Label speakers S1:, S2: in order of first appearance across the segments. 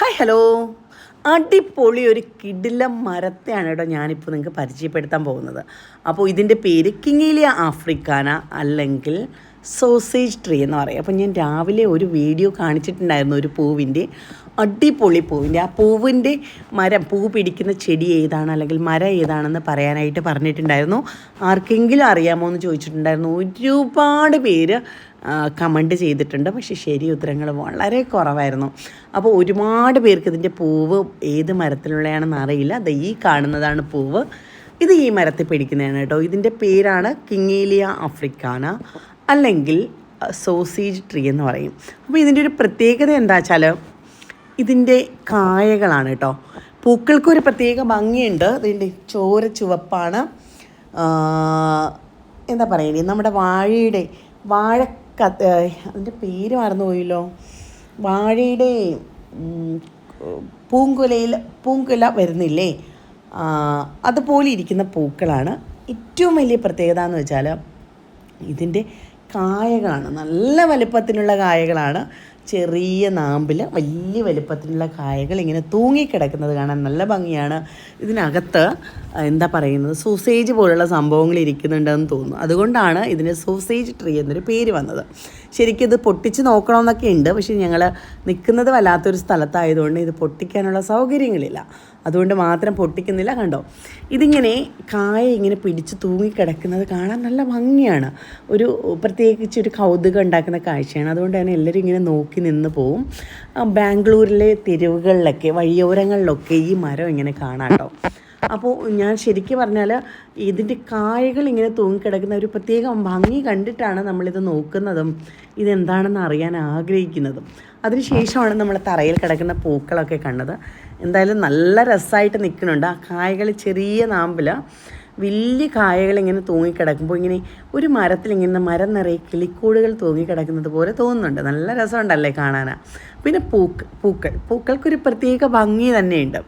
S1: Hi hello അടിപൊളി ഒരു കിടില മരത്തെയാണ് കേട്ടോ ഞാനിപ്പോൾ നിങ്ങൾക്ക് പരിചയപ്പെടുത്താൻ പോകുന്നത്. അപ്പോൾ ഇതിന്റെ പേര് കിങ്ങിലിയ ആഫ്രിക്കാന അല്ലെങ്കിൽ സോസേജ് ട്രീ എന്ന് പറയും. അപ്പോൾ ഞാൻ രാവിലെ ഒരു വീഡിയോ കാണിച്ചിട്ടുണ്ടായിരുന്നു ഒരു പൂവിന്റെ അടിപൊളി പൂവിന്റെ ആ പൂവിന്റെ മരം പൂ പിടിക്കുന്ന ചെടി ഏതാണ് അല്ലെങ്കിൽ മരം ഏതാണെന്ന് പറയാനായിട്ട് പറഞ്ഞിട്ടുണ്ടായിരുന്നു. ആർക്കെങ്കിലും അറിയാമോ എന്ന് ചോദിച്ചിട്ടുണ്ടായിരുന്നു. ഒരുപാട് പേര് കമന്റ് ചെയ്തിട്ടുണ്ട്. പക്ഷേ ശരി ഉത്തരങ്ങൾ വളരെ കുറവായിരുന്നു. അപ്പോൾ ഒരുപാട് പേർക്ക് ഇതിന്റെ പൂവ് ഏത് മരത്തിലുള്ളതാണെന്ന് അറിയില്ല. അത് ഈ കാണുന്നതാണ് പൂവ്. ഇത് ഈ മരത്തിൽ പിടിക്കുന്നതാണ് കേട്ടോ. ഇതിന്റെ പേരാണ് കിങ്ങേലിയ ആഫ്രിക്കാന അല്ലെങ്കിൽ സോസേജ് ട്രീ എന്ന് പറയും. അപ്പോൾ ഇതിന്റെ ഒരു പ്രത്യേകത എന്താ വെച്ചാൽ ഇതിന്റെ കായകളാണ് കേട്ടോ. പൂക്കൾക്കൊരു പ്രത്യേക ഭംഗിയുണ്ട്. ഇതിന്റെ ചോര ചുവപ്പാണ്. എന്താ പറയുക നമ്മുടെ വാഴയുടെ വാഴ കത്ത് അതിന്റെ പേര് മറന്നുപോയല്ലോ. വാഴയുടെ പൂങ്കുലയിൽ പൂങ്കുല വരുന്നില്ലേ? അതുപോലെ ഇരിക്കുന്ന പൂക്കളാണ്. ഏറ്റവും വലിയ പ്രത്യേകത എന്ന് വെച്ചാൽ ഇതിന്റെ കായകളാണ്. നല്ല വലിപ്പത്തിലുള്ള കായകളാണ്. ചെറിയ നാമ്പിൽ വലിയ വലുപ്പത്തിലുള്ള കായകൾ ഇങ്ങനെ തൂങ്ങിക്കിടക്കുന്നത് കാണാൻ നല്ല ഭംഗിയാണ്. ഇതിനകത്ത് എന്താ പറയുന്നത്? സൂസേജ് പോലുള്ള സംഭവങ്ങൾ ഇരിക്കുന്നുണ്ടെന്ന് തോന്നുന്നു. അതുകൊണ്ടാണ് ഇതിന് സൂസേജ് ട്രീ എന്നൊരു പേര് വന്നത്. ശരിക്കും ഇത് പൊട്ടിച്ച് നോക്കണമെന്നൊക്കെ ഉണ്ട്. പക്ഷേ ഞങ്ങൾ നിൽക്കുന്നത് വല്ലാത്തൊരു സ്ഥലത്തായതുകൊണ്ട് ഇത് പൊട്ടിക്കാനുള്ള സൗകര്യങ്ങളില്ല. അതുകൊണ്ട് മാത്രം പൊട്ടിക്കുന്നില്ല കണ്ടോ? ഇതിങ്ങനെ കായ ഇങ്ങനെ പിടിച്ച് തൂങ്ങിക്കിടക്കുന്നത് കാണാൻ നല്ല ഭംഗിയാണ്. ഒരു പ്രത്യേകിച്ച് ഒരു കൗതുകം ഉണ്ടാക്കുന്ന കാഴ്ചയാണ്. അതുകൊണ്ട് തന്നെ എല്ലാവരും ഇങ്ങനെ നോക്കി നിന്ന് പോവും. ബാംഗ്ലൂരിലെ തെരുവുകളിലൊക്കെ വഴിയോരങ്ങളിലൊക്കെ ഈ മരം ഇങ്ങനെ കാണാം അപ്പോൾ ഞാൻ ശരിക്കും പറഞ്ഞാൽ ഇതിന്റെ കായകൾ ഇങ്ങനെ തൂങ്ങിക്കിടക്കുന്ന ഒരു പ്രത്യേക ഭംഗി കണ്ടിട്ടാണ് നമ്മളിത് നോക്കുന്നതും ഇതെന്താണെന്ന് അറിയാൻ ആഗ്രഹിക്കുന്നതും. അതിനുശേഷമാണ് നമ്മൾ തറയിൽ കിടക്കുന്ന പൂക്കളൊക്കെ കണ്ടത്. എന്തായാലും നല്ല രസമായിട്ട് നിൽക്കുന്നുണ്ട് ആ കായകൾ ചെറിയ നാമ്പില. വലിയ കായകൾ ഇങ്ങനെ തൂങ്ങിക്കിടക്കുമ്പോൾ ഇങ്ങനെ ഒരു മരത്തിൽ ഇങ്ങനെ മരം നിറയെ കിളിക്കൂടുകൾ തൂങ്ങിക്കിടക്കുന്നത് പോലെ തോന്നുന്നുണ്ട്. നല്ല രസമുണ്ടല്ലേ കാണാനാ. പിന്നെ പൂക്ക് പൂക്കൾ. പൂക്കൾക്കൊരു പ്രത്യേക ഭംഗി തന്നെയുണ്ട്.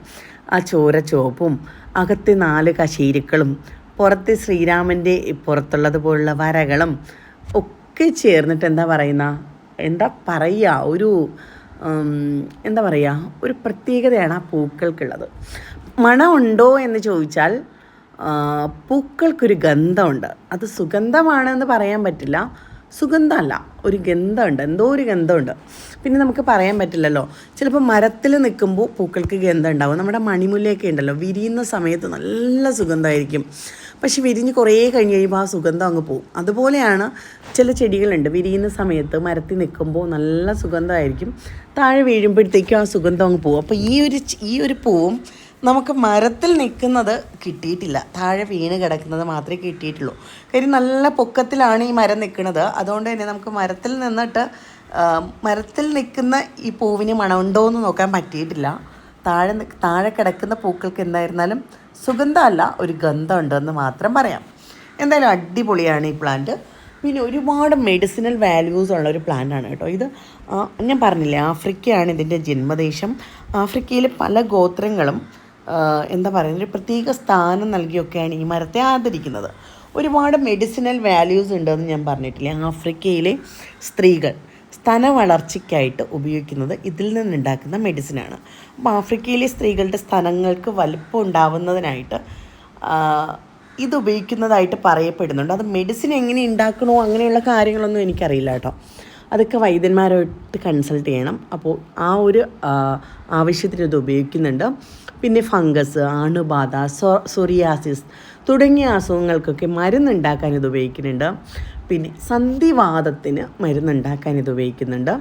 S1: ആ ചോര ചുവപ്പും അകത്തെ നാല് കശീരുക്കളും പുറത്തെ ശ്രീരാമന്റെ പുറത്തുള്ളത് പോലുള്ള വരകളും ഒക്കെ ചേർന്നിട്ട് എന്താ പറയുന്ന എന്താ പറയുക ഒരു എന്താ പറയുക ഒരു പ്രത്യേകതയാണ് ആ പൂക്കൾക്കുള്ളത്. മണമുണ്ടോ എന്ന് ചോദിച്ചാൽ പൂക്കൾക്കൊരു ഗന്ധമുണ്ട്. അത് സുഗന്ധമാണ് എന്ന് പറയാൻ പറ്റില്ല. സുഗന്ധമല്ല ഒരു ഗന്ധമുണ്ട്. എന്തോ ഒരു ഗന്ധമുണ്ട്. പിന്നെ നമുക്ക് പറയാൻ പറ്റില്ലല്ലോ. ചിലപ്പോൾ മരത്തിൽ നിൽക്കുമ്പോൾ പൂക്കൾക്ക് ഗന്ധം ഉണ്ടാവും നമ്മുടെ മണിമുല്ലയൊക്കെ ഉണ്ടല്ലോ. വിരിയുന്ന സമയത്ത് നല്ല സുഗന്ധമായിരിക്കും. പക്ഷെ വിരിഞ്ഞ് കുറേ കഴിഞ്ഞ് കഴിയുമ്പോൾ ആ സുഗന്ധം അങ്ങ് പോകും അതുപോലെയാണ് ചില ചെടികളുണ്ട്. വിരിയുന്ന സമയത്ത് മരത്തിൽ നിൽക്കുമ്പോൾ നല്ല സുഗന്ധമായിരിക്കും. താഴെ വീഴുമ്പോഴത്തേക്കും ആ സുഗന്ധം അങ്ങ് പോകും അപ്പോൾ ഈ ഒരു ഈ ഒരു പൂവും നമുക്ക് മരത്തിൽ നിൽക്കുന്നത് കിട്ടിയിട്ടില്ല. താഴെ വീണ് കിടക്കുന്നത് മാത്രമേ കിട്ടിയിട്ടുള്ളൂ. കാര്യം നല്ല പൊക്കത്തിലാണ് ഈ മരം നിൽക്കുന്നത്. അതുകൊണ്ട് തന്നെ നമുക്ക് മരത്തിൽ നിന്നിട്ട് മരത്തിൽ നിൽക്കുന്ന ഈ പൂവിന് മണമുണ്ടോ എന്ന് നോക്കാൻ പറ്റിയിട്ടില്ല. താഴെ താഴെ കിടക്കുന്ന പൂക്കൾക്ക് എന്തായിരുന്നാലും സുഗന്ധമല്ല ഒരു ഗന്ധം ഉണ്ടെന്ന് മാത്രം പറയാം. എന്തായാലും അടിപൊളിയാണ് ഈ പ്ലാന്റ് പിന്നെ ഒരുപാട് മെഡിസിനൽ വാല്യൂസ് ഉള്ള ഒരു പ്ലാന്റ് ആണ് കേട്ടോ ഇത്. ഞാൻ പറഞ്ഞില്ലേ ആഫ്രിക്കയാണ് ഇതിന്റെ ജന്മദേശം. ആഫ്രിക്കയിലെ പല ഗോത്രങ്ങളും എന്താ പറയുക ഒരു പ്രത്യേക സ്ഥാനം നൽകിയൊക്കെയാണ് ഈ മരത്തെ ആദരിക്കുന്നത്. ഒരുപാട് മെഡിസിനൽ വാല്യൂസ് ഉണ്ടെന്ന് ഞാൻ പറഞ്ഞിട്ടില്ലേ ആഫ്രിക്കയിലെ സ്ത്രീകൾ. സ്തന വളർച്ചയ്ക്കായിട്ട് ഉപയോഗിക്കുന്നത് ഇതിൽ നിന്നുണ്ടാക്കുന്ന മെഡിസിനാണ്. അപ്പോൾ ആഫ്രിക്കയിലെ സ്ത്രീകളുടെ സ്തനങ്ങൾക്ക് വലിപ്പം ഉണ്ടാവുന്നതിനായിട്ട് ഇത് ഉപയോഗിക്കുന്നതായിട്ട് പറയപ്പെടുന്നുണ്ട്. അത് മെഡിസിൻ എങ്ങനെ ഉണ്ടാക്കണോ അങ്ങനെയുള്ള കാര്യങ്ങളൊന്നും എനിക്കറിയില്ല കേട്ടോ. അതൊക്കെ വൈദ്യന്മാരായിട്ട് കൺസൾട്ട് ചെയ്യണം. അപ്പോൾ ആ ഒരു ആവശ്യത്തിന് ഇത് ഉപയോഗിക്കുന്നുണ്ട്. പിന്നെ ഫംഗസ് അണുബാധ സൊറിയാസിസ് തുടങ്ങിയ അസുഖങ്ങൾക്കൊക്കെ മരുന്നുണ്ടാക്കാൻ ഇത് ഉപയോഗിക്കുന്നുണ്ട്. പിന്നെ സന്ധിവാദത്തിന് മരുന്നുണ്ടാക്കാൻ ഇത് ഉപയോഗിക്കുന്നുണ്ട്.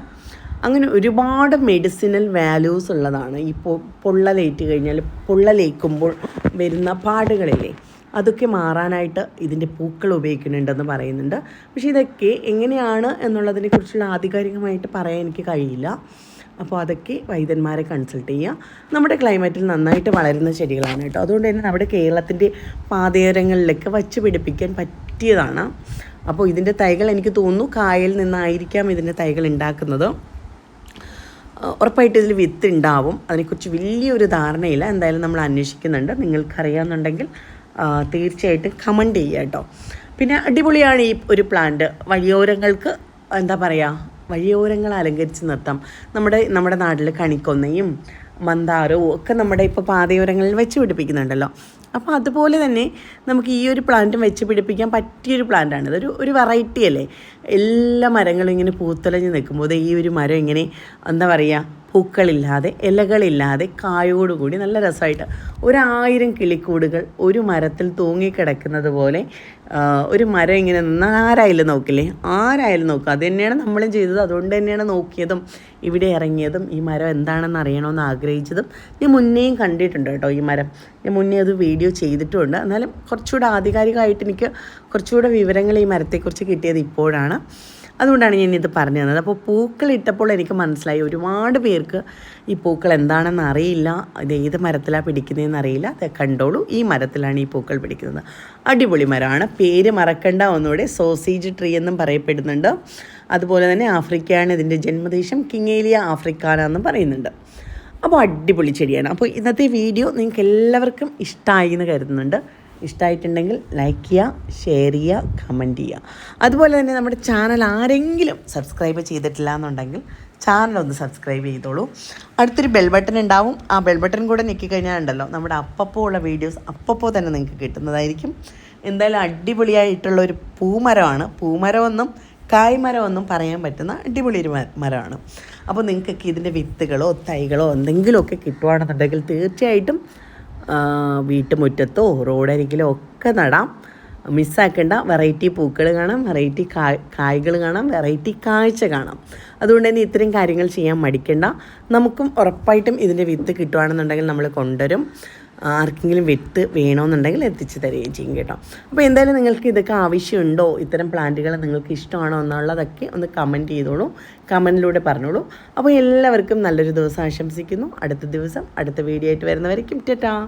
S1: അങ്ങനെ ഒരുപാട് മെഡിസിനൽ വാല്യൂസ് ഉള്ളതാണ്. ഈ പൊ പൊള്ളലേറ്റ് കഴിഞ്ഞാൽ പൊള്ളലേക്കുമ്പോൾ വരുന്ന പാടുകളില്ലേ അതൊക്കെ മാറാനായിട്ട് ഇതിന്റെ പൂക്കൾ ഉപയോഗിക്കുന്നുണ്ടെന്ന് പറയുന്നുണ്ട്. പക്ഷേ ഇതൊക്കെ എങ്ങനെയാണ് എന്നുള്ളതിനെ കുറിച്ചുള്ള ആധികാരികമായിട്ട് പറയാൻ എനിക്ക് കഴിയില്ല. അപ്പോൾ അതൊക്കെ വൈദ്യന്മാരെ കൺസൾട്ട് ചെയ്യുക നമ്മുടെ ക്ലൈമറ്റിൽ നന്നായിട്ട് വളരുന്ന ചെടികളാണ് കേട്ടോ. അതുകൊണ്ട് തന്നെ നമ്മുടെ കേരളത്തിന്റെ പാതയോരങ്ങളിലൊക്കെ വച്ച് പിടിപ്പിക്കാൻ പറ്റിയതാണ്. അപ്പോൾ ഇതിന്റെ തൈകൾ എനിക്ക് തോന്നുന്നു കായൽ നിന്നായിരിക്കാം ഇതിന്റെ തൈകൾ ഉണ്ടാക്കുന്നത്. ഉറപ്പായിട്ട് ഇതിൽ വിത്ത് ഉണ്ടാവും. അതിനെക്കുറിച്ച് വലിയൊരു ധാരണയില്ല. എന്തായാലും നമ്മൾ അന്വേഷിക്കുന്നുണ്ട്. നിങ്ങൾക്കറിയാമെന്നുണ്ടെങ്കിൽ തീർച്ചയായിട്ടും കമന്റ് ചെയ്യുക കേട്ടോ. പിന്നെ അടിപൊളിയാണ് ഈ ഒരു പ്ലാന്റ്. വഴിയോരങ്ങൾക്ക് എന്താ പറയുക വഴിയോരങ്ങൾ അലങ്കരിച്ച് നിർത്താം. നമ്മുടെ നമ്മുടെ നാട്ടിൽ കണിക്കൊന്നയും മന്ദാരവും ഒക്കെ നമ്മുടെ ഇപ്പോൾ പാതയോരങ്ങളിൽ വെച്ച് പിടിപ്പിക്കുന്നുണ്ടല്ലോ. അപ്പോൾ അതുപോലെ തന്നെ നമുക്ക് ഈ ഒരു പ്ലാന്റും വെച്ച് പിടിപ്പിക്കാൻ പറ്റിയൊരു പ്ലാന്റാണ് ഇതൊരു ഒരു വെറൈറ്റി അല്ലേ? എല്ലാ മരങ്ങളും ഇങ്ങനെ പൂത്തലഞ്ഞ് നിൽക്കുമ്പോൾ ഈ ഒരു മരം ഇങ്ങനെ എന്താ പറയുക പൂക്കളില്ലാതെ ഇലകളില്ലാതെ കായോടുകൂടി നല്ല രസമായിട്ട് ഒരായിരം കിളിക്കൂടുകൾ ഒരു മരത്തിൽ തൂങ്ങിക്കിടക്കുന്നത് പോലെ ഒരു മരം ഇങ്ങനെ നിന്ന് ആരായാലും നോക്കില്ലേ? ആരായാലും നോക്കുക അത് തന്നെയാണ് നമ്മളും ചെയ്തത്. അതുകൊണ്ട് തന്നെയാണ് നോക്കിയതും ഇവിടെ ഇറങ്ങിയതും. ഈ മരം എന്താണെന്ന് അറിയണമെന്ന് ആഗ്രഹിച്ചതും ഞാൻ മുന്നേയും കണ്ടിട്ടുണ്ട് കേട്ടോ ഈ മരം. ഞാൻ മുന്നേ അത് വീഡിയോ ചെയ്തിട്ടുമുണ്ട് എന്നാലും കുറച്ചുകൂടെ ആധികാരികമായിട്ട് എനിക്ക് കുറച്ചുകൂടെ വിവരങ്ങൾ ഈ മരത്തെക്കുറിച്ച് കിട്ടിയത് ഇപ്പോഴാണ്. അതുകൊണ്ടാണ് ഞാൻ ഇത് പറഞ്ഞു തന്നത്. അപ്പോൾ പൂക്കൾ ഇട്ടപ്പോൾ എനിക്ക് മനസ്സിലായി ഒരുപാട് പേർക്ക് ഈ പൂക്കൾ എന്താണെന്ന് അറിയില്ല. ഇത് ഏത് മരത്തിലാണ് പിടിക്കുന്നതെന്ന് അറിയില്ല. അത് കണ്ടോളൂ ഈ മരത്തിലാണ് ഈ പൂക്കൾ പിടിക്കുന്നത്. അടിപൊളി മരമാണ്. പേര് മറക്കണ്ട ഒന്നുകൂടെ സോസേജ് ട്രീ എന്നും പറയപ്പെടുന്നുണ്ട്. അതുപോലെ തന്നെ ആഫ്രിക്കയാണ് ഇതിന്റെ ജന്മദേശം കിങ്ങേലിയ ആഫ്രിക്കാന എന്നും പറയുന്നുണ്ട്. അപ്പോൾ അടിപൊളി ചെടിയാണ്. അപ്പോൾ ഇന്നത്തെ വീഡിയോ നിങ്ങൾക്ക് എല്ലാവർക്കും ഇഷ്ടമായി എന്ന് കരുതുന്നുണ്ട്. ഇഷ്ടമായിട്ടുണ്ടെങ്കിൽ ലൈക്ക് ചെയ്യുക ഷെയർ ചെയ്യുക കമന്റ് ചെയ്യുക അതുപോലെ തന്നെ നമ്മുടെ ചാനൽ ആരെങ്കിലും സബ്സ്ക്രൈബ് ചെയ്തിട്ടില്ല എന്നുണ്ടെങ്കിൽ ചാനൽ ഒന്ന് സബ്സ്ക്രൈബ് ചെയ്തോളൂ. അടുത്തൊരു ബെൽ ബട്ടൺ ഉണ്ടാവും. ആ ബെൽ ബട്ടൺ കൂടെ ഞെക്കിക്കഴിഞ്ഞാൽ ഉണ്ടല്ലോ നമ്മുടെ അപ്പപ്പോൾ ഉള്ള വീഡിയോസ് അപ്പപ്പോൾ തന്നെ നിങ്ങൾക്ക് കിട്ടുന്നതായിരിക്കും. എന്തായാലും അടിപൊളിയായിട്ടുള്ള ഒരു പൂമരമാണ്. പൂമരമൊന്നും കായ്മരമൊന്നും പറയാൻ പറ്റുന്ന അടിപൊളി ഒരു മരമാണ്. അപ്പോൾ നിങ്ങൾക്കൊക്കെ ഇതിന്റെ വിത്തുകളോ തൈകളോ എന്തെങ്കിലുമൊക്കെ കിട്ടുവാണെന്നുണ്ടെങ്കിൽ തീർച്ചയായിട്ടും വീട്ടുമുറ്റത്തോ റോഡരികിലോ ഒക്കെ നടാം. മിസ്സാക്കേണ്ട. വെറൈറ്റി പൂക്കൾ കാണാം വെറൈറ്റി കായ് കായ്കൾ കാണാം വെറൈറ്റി കാഴ്ച കാണാം. അതുകൊണ്ട് തന്നെ ഇത്രയും കാര്യങ്ങൾ ചെയ്യാൻ മടിക്കേണ്ട. നമുക്കും ഉറപ്പായിട്ടും ഇതിന്റെ വിത്ത് കിട്ടുകയാണെന്നുണ്ടെങ്കിൽ നമ്മൾ കൊണ്ടുവരും. ആർക്കെങ്കിലും വിത്ത് വേണമെന്നുണ്ടെങ്കിൽ എത്തിച്ചു തരികയും ചെയ്യും കേട്ടോ. അപ്പോൾ എന്തായാലും നിങ്ങൾക്ക് ഇതൊക്കെ ആവശ്യമുണ്ടോ? ഇത്തരം പ്ലാന്റുകൾ നിങ്ങൾക്ക് ഇഷ്ടമാണോ എന്നുള്ളതൊക്കെ ഒന്ന് കമന്റ് ചെയ്തോളൂ. കമന്റിലൂടെ പറഞ്ഞോളൂ. അപ്പോൾ എല്ലാവർക്കും നല്ലൊരു ദിവസം ആശംസിക്കുന്നു. അടുത്ത ദിവസം അടുത്ത വീഡിയോ ആയിട്ട് വരുന്നവരേക്കും ടാറ്റാ.